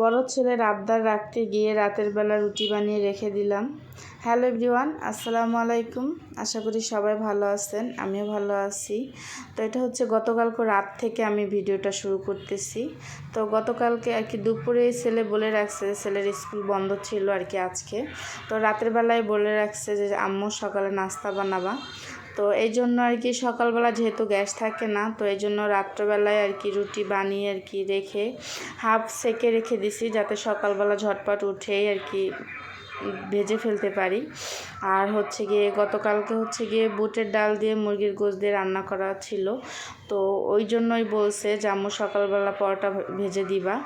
বড় ছেলের আবদার রাখতে গিয়ে রাতের বেলা রুটি বানিয়ে রেখে দিলাম। হ্যালো এভরিওয়ান, আসসালামু আলাইকুম। আশা করি সবাই ভালো আছেন, আমিও ভালো আছি। তো এটা হচ্ছে গতকালকে রাত থেকে আমি ভিডিওটা শুরু করতেছি। তো গতকালকে আর কি দুপুরে ছেলে বলে রাখছে ছেলের স্কুল বন্ধ ছিল আর কি আজকে। তো রাতের বেলায় বলে রাখছে যে, আম্মু সকালে নাস্তা বানাবা। তো এই জন্য আর কি সকালবেলা যেহেতু গ্যাস থাকে না, তো এই জন্য রাত্রবেলায় আর কি রুটি বানিয়ে আর কি রেখে হাফ সেকে রেখে দিছি যাতে সকালবেলা ঝটপট উঠেই আর কি ভেজে ফেলতে পারি। আর হচ্ছে গিয়ে গতকালকে হচ্ছে গিয়ে বুটের ডাল দিয়ে মুরগির গোশ দিয়ে রান্না করা ছিল। তো ওই জন্যই বলছে যে, আম্মু, সকালবেলা পরোটা ভেজে দিবা।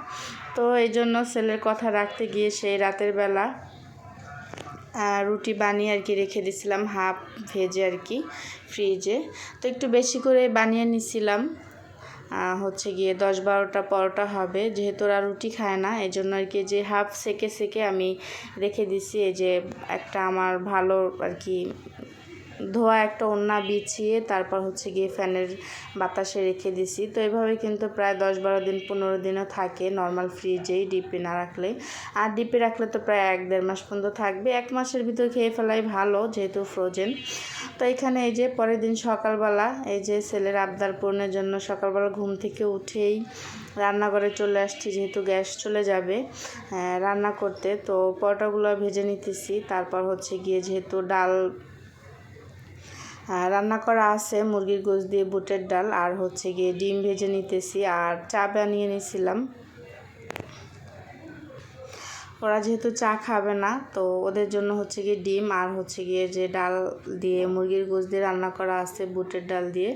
তো এই জন্য ছেলের কথা রাখতে গিয়ে সেই রাতের বেলা রুটি বানিয়ে আর কি রেখে দিছিলাম, হাফ ভেজে আর কি ফ্রিজে তো একটু বেশি করে বানিয়ে নিছিলাম। হচ্ছে গিয়ে দশ বারোটা পরোটা হবে, যেহেতু ওরা রুটি খায় না এই জন্য আর কি যে হাফ সেকে সেকে আমি রেখে দিছি, এই যে একটা আমার ভালো আর কি ধোয়া একটা ওড়না বিছিয়ে তারপর হচ্ছে গিয়ে ফ্যানের বাতাসে রেখে দিছি। তো এভাবে কিন্তু প্রায় দশ বারো দিন, পনেরো দিনও থাকে নর্মাল ফ্রিজেই ডিপে না রাখলে। আর ডিপে রাখলে তো প্রায় এক দেড় মাস পর্যন্ত থাকবে। এক মাসের ভিতর খেয়ে ফেলাই ভালো, যেহেতু ফ্রোজেন তো এখানে এই যে পরের দিন সকালবেলা এই যে ছেলের আবদার পূরণের জন্য সকালবেলা ঘুম থেকে উঠেই রান্নাঘরে চলে আসছি, যেহেতু গ্যাস চলে যাবে রান্না করতে। তো পরোটাগুলো ভেজে নিতেছি, তারপর হচ্ছে গিয়ে যেহেতু ডাল রান্না করা আছে মুরগির গোশ দিয়ে, বুটের ডাল, আর হচ্ছে গিয়ে ডিম ভেজে নিতেছি, আর চা বানিয়ে নিয়েছিলাম। ওরা যেহেতু চা খাবে না, তো ওদের জন্য হচ্ছে গিয়ে ডিম আর হচ্ছে গিয়ে যে ডাল দিয়ে মুরগির গোশ দিয়ে রান্না করা আছে বুটের ডাল দিয়ে।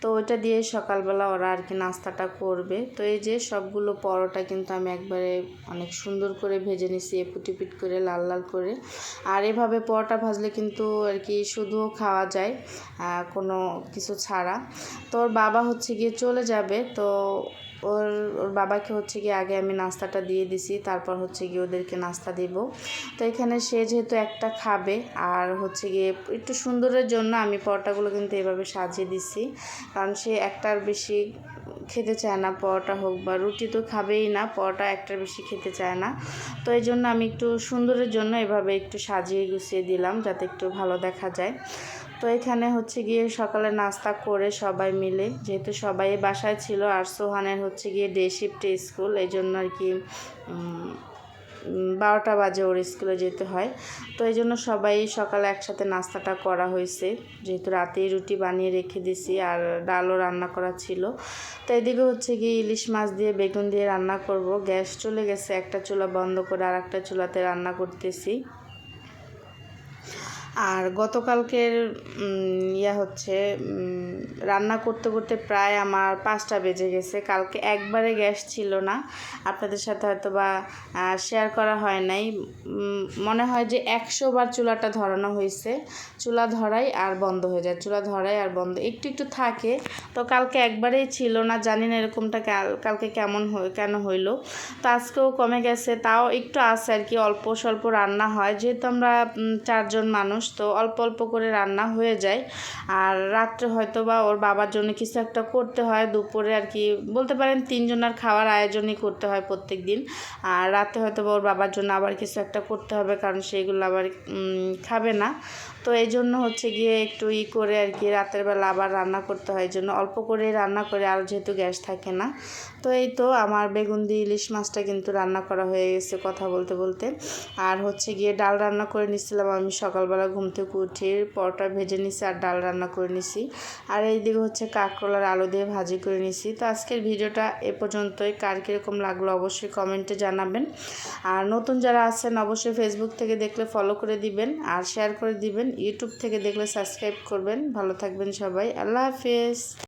তো ওইটা দিয়ে সকালবেলা ওরা আর কি নাস্তাটা করবে। তো এই যে সবগুলো পরোটা কিন্তু আমি একবারে অনেক সুন্দর করে ভেজে নিছি এপুটিপিট করে, লাল লাল করে। আর এভাবে পরোটা ভাজলে কিন্তু আর কি শুধুও খাওয়া যায় কোনো কিছু ছাড়া। তো ওর বাবা হচ্ছে গিয়ে চলে যাবে, তো ওর ওর বাবাকে হচ্ছে গিয়ে আগে আমি নাস্তাটা দিয়ে দিছি, তারপর হচ্ছে গিয়ে ওদেরকে নাস্তা দিব। তো এখানে সে যেহেতু একটা খাবে, আর হচ্ছে গিয়ে একটু সুন্দরের জন্য আমি পরোটাগুলো কিন্তু এভাবে সাজিয়ে দিছি। কারণ সে একটার বেশি খেতে চায় না, পরোটা হোক বা রুটি তো খাবেই না, পরোটা একটার বেশি খেতে চায় না। তো এই জন্য আমি একটু সুন্দরের জন্য এভাবে একটু সাজিয়ে গুছিয়ে দিলাম, যাতে একটু ভালো দেখা যায়। তো এখানে হচ্ছে গিয়ে সকালে নাস্তা করে সবাই মিলে, যেহেতু সবাই বাসায় ছিল আর সোহানের হচ্ছে গিয়ে ডে শিফটে স্কুল এই জন্য আর কি বারোটা বাজে ওর স্কুলে যেতে হয়। তো এই জন্য সবাই সকালে একসাথে নাস্তাটা করা হয়েছে, যেহেতু রাতেই রুটি বানিয়ে রেখে দিছি আর ডালও রান্না করা ছিল। তো এদিকে হচ্ছে গিয়ে ইলিশ মাছ দিয়ে বেগুন দিয়ে রান্না করব, গ্যাস চলে গেছে, একটা চুলা বন্ধ করে আর একটা চুলাতে রান্না করতেছি। আর গতকালকের ইয়া হচ্ছে রান্না করতে করতে প্রায় আমার পাঁচটা বেজে গেছে। কালকে একবারে গ্যাস ছিল না। আপনাদের সাথে হয়তো বা শেয়ার করা হয় নাই। মনে হয় যে একশো বার চুলাটা ধরানো হয়েছে। চুলা ধরাই আর বন্ধ হয়ে যায়। চুলা ধরাই আর বন্ধ। একটু একটু থাকে। তো কালকে একবারেই ছিল না। জানি না এরকমটা কালকে কেমন কেন হইল। তো আজকেও কমে গেছে। তাও একটু আছে আর কি। অল্প স্বল্প রান্না হয়। যেহেতু আমরা চারজন মানুষ মানুষ তো অল্প অল্প করে রান্না হয়ে যায়। আর রাত্রে হয়তো বা ওর বাবার জন্য কিছু একটা করতে হয়। দুপুরে আর কি বলতে পারেন তিনজনের খাওয়ার আয়োজনই করতে হয় প্রত্যেক দিন আর রাতে হয়তো বা ওর বাবার জন্য আবার কিছু একটা করতে হবে কারণ সেইগুলো আবার খাবে না। তো এই জন্য হচ্ছে গিয়ে একটু ই করে আর কি রাতের বেলা আবার রান্না করতে হয়। জন্য অল্প করে রান্না করে, আর যেহেতু গ্যাস থাকে না। তো এই তো আমার বেগুন দিয়ে ইলিশ মাছটা কিন্তু রান্না করা হয়ে গেছে কথা বলতে বলতে। আর হচ্ছে গিয়ে ডাল রান্না করে নিচ্ছিলাম আমি। সকালবেলা ঘুম থেকে উঠে পরোটা ভেজে নিছি আর ডাল রান্না করে নিছি। আর এইদিকে হচ্ছে কাঁকরোলার আলু দিয়ে ভাজি করে নিছি। তো আজকের ভিডিওটা এ পর্যন্তই। কার কীরকম লাগল অবশ্যই কমেন্টে জানাবেন। আর নতুন যারা আছেন অবশ্যই ফেসবুক থেকে দেখলে ফলো করে দিবেন। আর শেয়ার করে দিবেন। ইউটিউব থেকে দেখলে সাবস্ক্রাইব করবেন। ভালো থাকবেন সবাই। আল্লাহ হাফেজ।